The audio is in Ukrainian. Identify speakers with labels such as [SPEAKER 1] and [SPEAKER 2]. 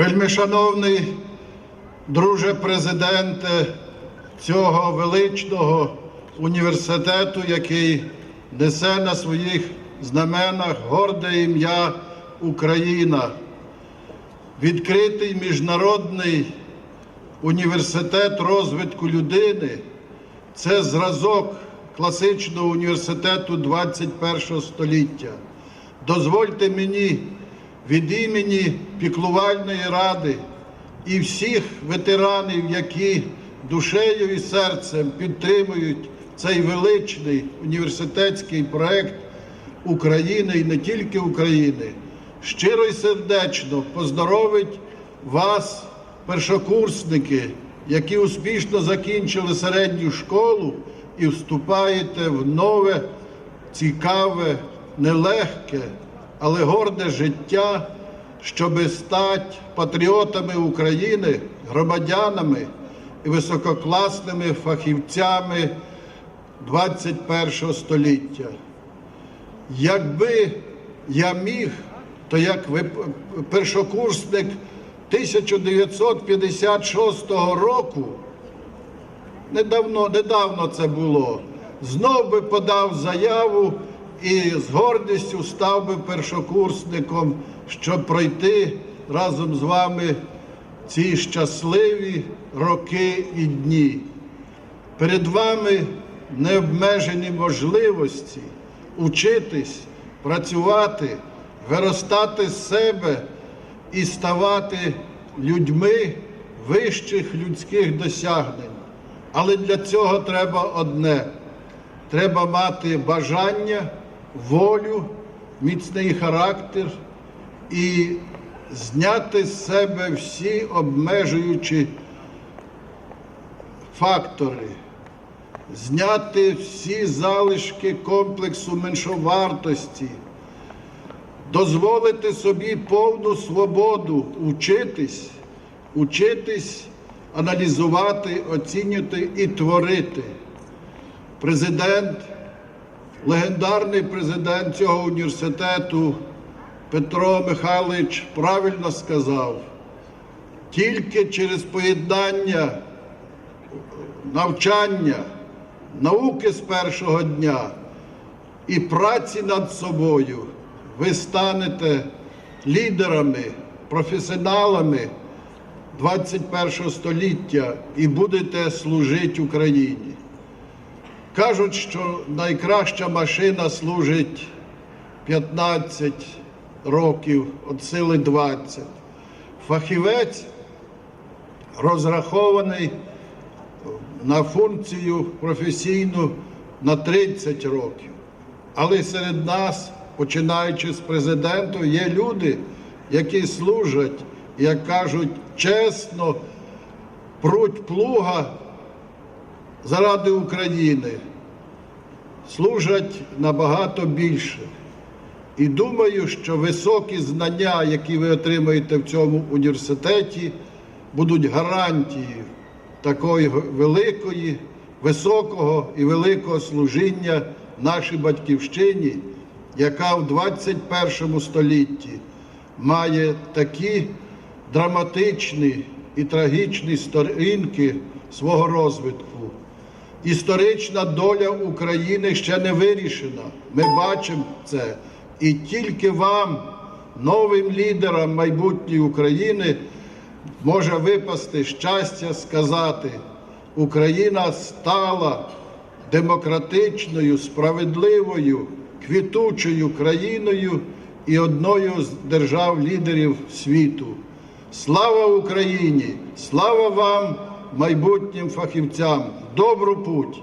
[SPEAKER 1] Вельмишановний друже президенте цього величного університету, який несе на своїх знаменах горде ім'я Україна, відкритий міжнародний університет розвитку людини це зразок класичного університету 21 століття. Дозвольте мені від імені піклувальної ради і всіх ветеранів, які душею і серцем підтримують цей величний університетський проект України і не тільки України, щиро і сердечно поздоровить вас, першокурсники, які успішно закінчили середню школу і вступаєте в нове, цікаве, нелегке, але горде життя, щоби стати патріотами України, громадянами і висококласними фахівцями 21 століття. Якби я міг, то як першокурсник 1956 року, недавно, недавно це було, знов би подав заяву і з гордістю став би першокурсником, щоб пройти разом з вами ці щасливі роки і дні. Перед вами необмежені можливості учитись, працювати, виростати з себе і ставати людьми вищих людських досягнень. Але для цього треба одне: треба мати бажання, волю, міцний характер і зняти з себе всі обмежуючі фактори, зняти всі залишки комплексу меншовартості, дозволити собі повну свободу учитись, учитись, аналізувати, оцінювати і творити. Президент, легендарний президент цього університету Петро Михайлович правильно сказав, тільки через поєднання навчання, науки з першого дня і праці над собою ви станете лідерами, професіоналами 21 століття і будете служити Україні. Кажуть, що найкраща машина служить 15 років, від сили 20. Фахівець розрахований на функцію професійну на 30 років. Але серед нас, починаючи з президентом, є люди, які служать, як кажуть, чесно, пруть плуга заради України, служать набагато більше. І думаю, що високі знання, які ви отримаєте в цьому університеті, будуть гарантією такої великої, високого і великого служіння нашій батьківщині, яка в 21 столітті має такі драматичні і трагічні сторінки свого розвитку. Історична доля України ще не вирішена. Ми бачимо це. І тільки вам, новим лідерам майбутньої України, може випасти щастя сказати, Україна стала демократичною, справедливою, квітучою країною і одною з держав-лідерів світу. Слава Україні! Слава вам, майбутнім фахівцям! Добру путь!